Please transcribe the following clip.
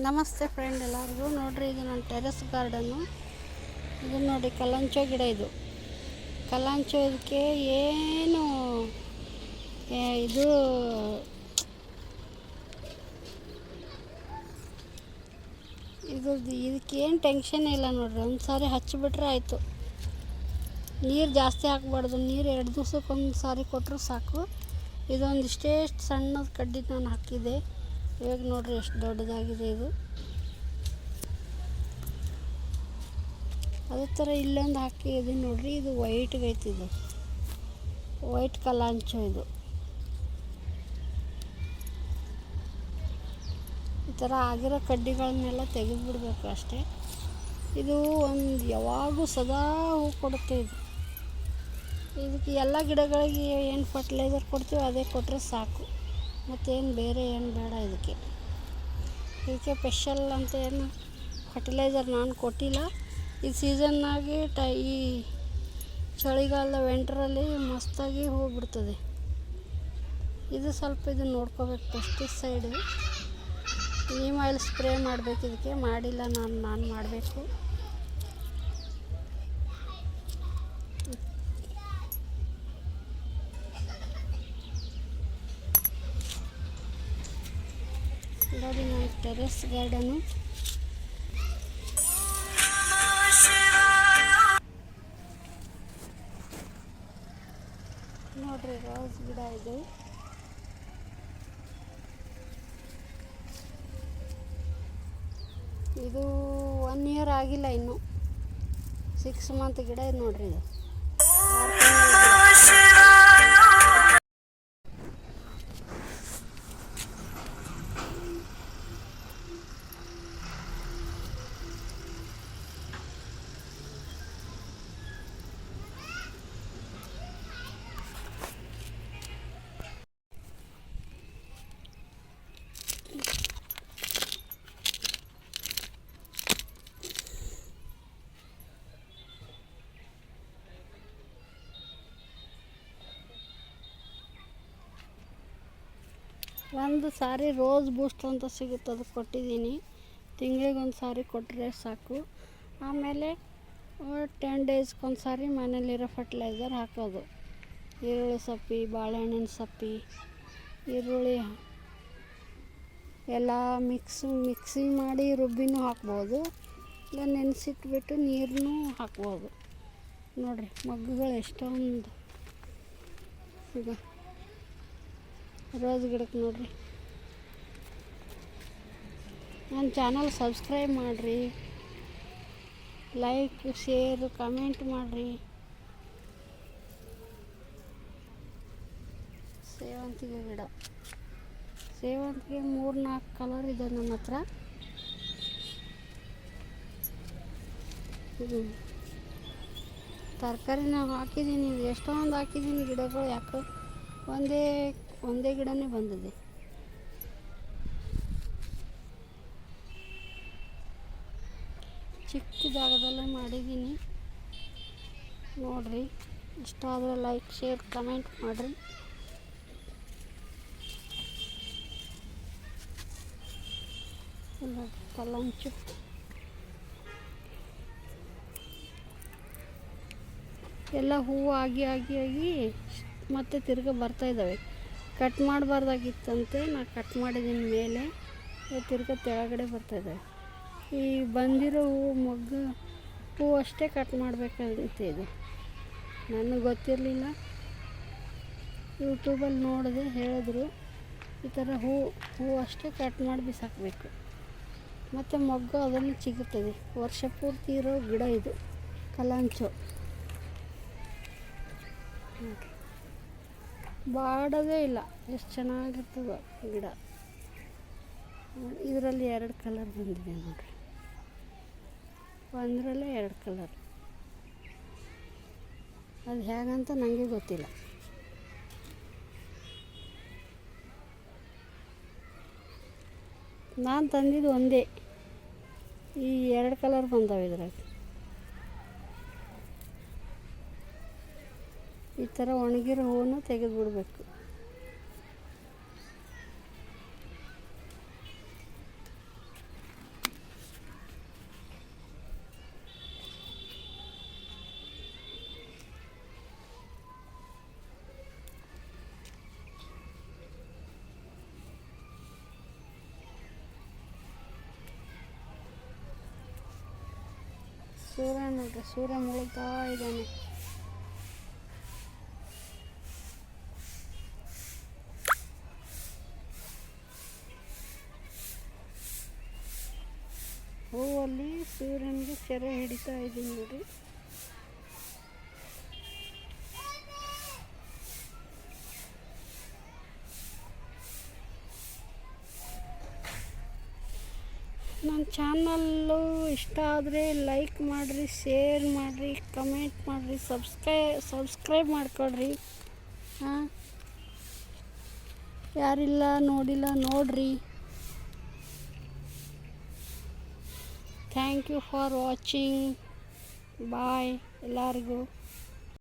ನಮಸ್ತೆ ಫ್ರೆಂಡ್ ಎಲ್ಲರಿಗೂ. ನೋಡಿರಿ, ಇದು ನನ್ನ ಟೆರೆಸ್ ಗಾರ್ಡನ್ನು ಇದು ನೋಡಿ ಕಲ್ಲಂಚೋ ಗಿಡ ಇದು. ಕಲಾಂಚೋ ಇದಕ್ಕೆ ಏನು ಇದು ಇದು ಇದಕ್ಕೇನು ಟೆನ್ಷನ್ ಇಲ್ಲ ನೋಡಿರಿ. ಒಂದು ಸಾರಿ ಹಚ್ಚಿಬಿಟ್ರೆ ಆಯಿತು. ನೀರು ಜಾಸ್ತಿ ಹಾಕ್ಬಾರ್ದು. ನೀರು ಎರಡು ದಿವ್ಸಕ್ಕೊಂದು ಸಾರಿ ಕೊಟ್ಟರು ಸಾಕು. ಇದೊಂದು ಇಷ್ಟೇ ಸಣ್ಣದ ಕಡ್ಡಿ ನಾನು ಹಾಕಿದ್ದೆ. ಇವಾಗ ನೋಡ್ರಿ ಎಷ್ಟು ದೊಡ್ಡದಾಗಿದೆ ಇದು. ಅದೇ ಥರ ಇಲ್ಲೊಂದು ಹಾಕಿದ್ದೀನಿ ನೋಡ್ರಿ, ಇದು ವೈಟ್ಗೈತಿ ಇದು. ವೈಟ್ ಕಲಾಂಚು ಇದು. ಈ ಥರ ಆಗಿರೋ ಕಡ್ಡಿಗಳನ್ನೆಲ್ಲ ತೆಗೆದುಬಿಡ್ಬೇಕು ಅಷ್ಟೇ. ಇದು ಒಂದು ಯಾವಾಗೂ ಸದಾ ಹೂ ಕೊಡುತ್ತೆ ಇದು. ಇದಕ್ಕೆ ಎಲ್ಲ ಗಿಡಗಳಿಗೆ ಏನು ಫರ್ಟಿಲೈಸರ್ ಕೊಡ್ತೀವೋ ಅದೇ ಕೊಟ್ಟರೆ ಸಾಕು. ಮತ್ತೇನು ಬೇರೆ ಏನು ಬೇಡ ಇದಕ್ಕೆ. ಇದಕ್ಕೆ ಸ್ಪೆಷಲ್ ಅಂತ ಏನು ಫರ್ಟಿಲೈಸರ್ ನಾನು ಕೊಟ್ಟಿಲ್ಲ. ಈ ಸೀಸನ್ನಾಗಿ ಟ ಈ ಚಳಿಗಾಲದ ವೆಂಟ್ರಲ್ಲಿ ಮಸ್ತಾಗಿ ಹೋಗ್ಬಿಡ್ತದೆ. ಇದು ಸ್ವಲ್ಪ ಇದು ನೋಡ್ಕೋಬೇಕು ಪೆಸ್ಟಿಸೈಡು ನೀಮ್ ಆಯಿಲ್ ಸ್ಪ್ರೇ ಮಾಡಬೇಕು ಇದಕ್ಕೆ. ಮಾಡಿಲ್ಲ ನಾನು ನಾನು ಮಾಡಬೇಕು. ಟೆರೆಸ್ ಗಾರ್ಡನು ನೋಡ್ರಿ, ರೋಸ್ ಗಿಡ ಇದೆ. ಇದು ಒನ್ ಇಯರ್ ಆಗಿಲ್ಲ ಇನ್ನು. ಸಿಕ್ಸ್ ಮಂತ್ ಗಿಡ ಇದೆ ನೋಡ್ರಿ ಇದು. ಒಂದು ಸಾರಿ ರೋಸ್ ಬೂಸ್ಟ್ ಅಂತ ಸಿಗುತ್ತೆ, ಅದು ಕೊಟ್ಟಿದ್ದೀನಿ. ತಿಂಗಳಿಗೆ ಒಂದು ಸಾರಿ ಕೊಟ್ಟರೆ ಸಾಕು. ಆಮೇಲೆ ಟೆನ್ ಡೇಸ್ಗೊಂದು ಸಾರಿ ಮನೇಲಿರೋ ಫರ್ಟಿಲೈಸರ್ ಹಾಕೋದು. ಈರುಳ್ಳಿ ಸಪ್ಪಿ, ಬಾಳೆಹಣ್ಣಿನ ಸಪ್ಪಿ, ಈರುಳ್ಳಿ ಎಲ್ಲ ಮಿಕ್ಸ್ ಮಿಕ್ಸಿ ಮಾಡಿ ರುಬ್ಬಿನೂ ಹಾಕ್ಬೋದು. ಇಲ್ಲ ನೆನೆಸಿಟ್ಬಿಟ್ಟು ನೀರನ್ನೂ ಹಾಕ್ಬೋದು. ನೋಡಿರಿ, ಮಗ್ಗುಗಳು ಎಷ್ಟೊಂದು ಈಗ ರೋಸ್ ಗಿಡಕ್ಕೆ ನೋಡ್ರಿ. ನನ್ನ ಚಾನಲ್ ಸಬ್ಸ್ಕ್ರೈಬ್ ಮಾಡಿರಿ. ಲೈಕ್ ಶೇರ್ ಕಮೆಂಟ್ ಮಾಡಿರಿ. ಸೇವಂತಿಗೆ ಗಿಡ. ಸೇವಂತಿಗೆ ಮೂರು ನಾಲ್ಕು ಕಲರ್ ಇದೆ ನಮ್ಮ ಹತ್ರ. ತರಕಾರಿ ನಾವು ಹಾಕಿದ್ದೀನಿ ಎಷ್ಟೊಂದು ಹಾಕಿದ್ದೀನಿ ಗಿಡಗಳು ಯಾಕೆ ಒಂದೇ ಒಂದೇ ಗಿಡನೇ ಬಂದಿದೆ. ಚಿಕ್ಕ ಜಾಗದಲ್ಲೇ ಮಾಡಿದ್ದೀನಿ. ನೋಡಿರಿ, ಇಷ್ಟ ಆದರೆ ಲೈಕ್ ಶೇರ್ ಕಮೆಂಟ್ ಮಾಡಿರಿ. ಲಂಚು ಎಲ್ಲ ಹೂವು ಆಗಿ ಆಗಿ ಆಗಿ ಮತ್ತೆ ತಿರ್ಗಿ ಬರ್ತಾ ಇದ್ದಾವೆ ಕಟ್ ಮಾಡಬಾರ್ದಾಗಿತ್ತಂತೆ ನಾ ಕಟ್ ಮಾಡಿದ್ದೀನಿ ಮೇಲೆ ತಿರ್ಗಿ ಕೆಳಗಡೆ ಬರ್ತಾ ಇದ್ದಾವೆ ಈ ಬಂದಿರೋ ಹೂವು ಮೊಗ್ಗು, ಹೂವು ಅಷ್ಟೇ ಕಟ್ ಮಾಡಬೇಕಾಗುತ್ತೆ ನನಗೆ ಗೊತ್ತಿರಲಿಲ್ಲ. ಯೂಟ್ಯೂಬಲ್ಲಿ ನೋಡಿದೆ ಹೇಳಿದ್ರು, ಈ ಥರ ಹೂ, ಹೂವು ಅಷ್ಟೇ ಕಟ್ ಮಾಡಿ ಬಿಸಾಕಬೇಕು. ಮತ್ತು ಮೊಗ್ಗು ಅದನ್ನು ಸಿಗುತ್ತದೆ ವರ್ಷ ಪೂರ್ತಿ ಇರೋ ಗಿಡ ಇದು, ಕಲಾಂಚು. ಬಾಡೋದೇ ಇಲ್ಲ. ಎಷ್ಟು ಚೆನ್ನಾಗಿರ್ತದೆ ಗಿಡ. ಇದರಲ್ಲಿ ಎರಡು ಕಲರ್ ಬಂದಿದೆ ನೋಡಿರಿ. ಒಂದರಲ್ಲೇ ಎರಡು ಕಲರ್ ಅದು ಹೇಗಂತ ನನಗೆ ಗೊತ್ತಿಲ್ಲ. ನಾನು ತಂದಿದ್ದು ಒಂದೇ. ಈ ಎರಡು ಕಲರ್ ಬಂದಾವೆ ಇದ್ರಾಗ ಈ ಥರ ಒಣಗಿರೋ ಹೂವನ್ನು ತೆಗೆದುಬಿಡ್ಬೇಕು ಸೂರ್ಯ ನೋಡ್ರಿ ಸೂರ್ಯ ಮುಳುಗ್ತಾ ಇದ್ದಾನೆ ಸೂರ್ಯನಿಗೆ ಸೆರೆ ಹಿಡಿತಾ ಇದ್ದೀನಿ ನೋಡಿ. ನನ್ನ ಚಾನಲ್ಲು ಇಷ್ಟ ಆದರೆ ಲೈಕ್ ಮಾಡಿರಿ, ಶೇರ್ ಮಾಡಿರಿ, ಕಮೆಂಟ್ ಮಾಡಿರಿ, ಸಬ್ಸ್ಕ್ರೈ, ಸಬ್ಸ್ಕ್ರೈಬ್ ಮಾಡ್ಕೊಳ್ರಿ ಹಾಂ? ಯಾರಿಲ್ಲ, ನೋಡಿಲ್ಲ, ನೋಡ್ರಿ. thank you for watching bye ಎಲ್ಲರಿಗೂ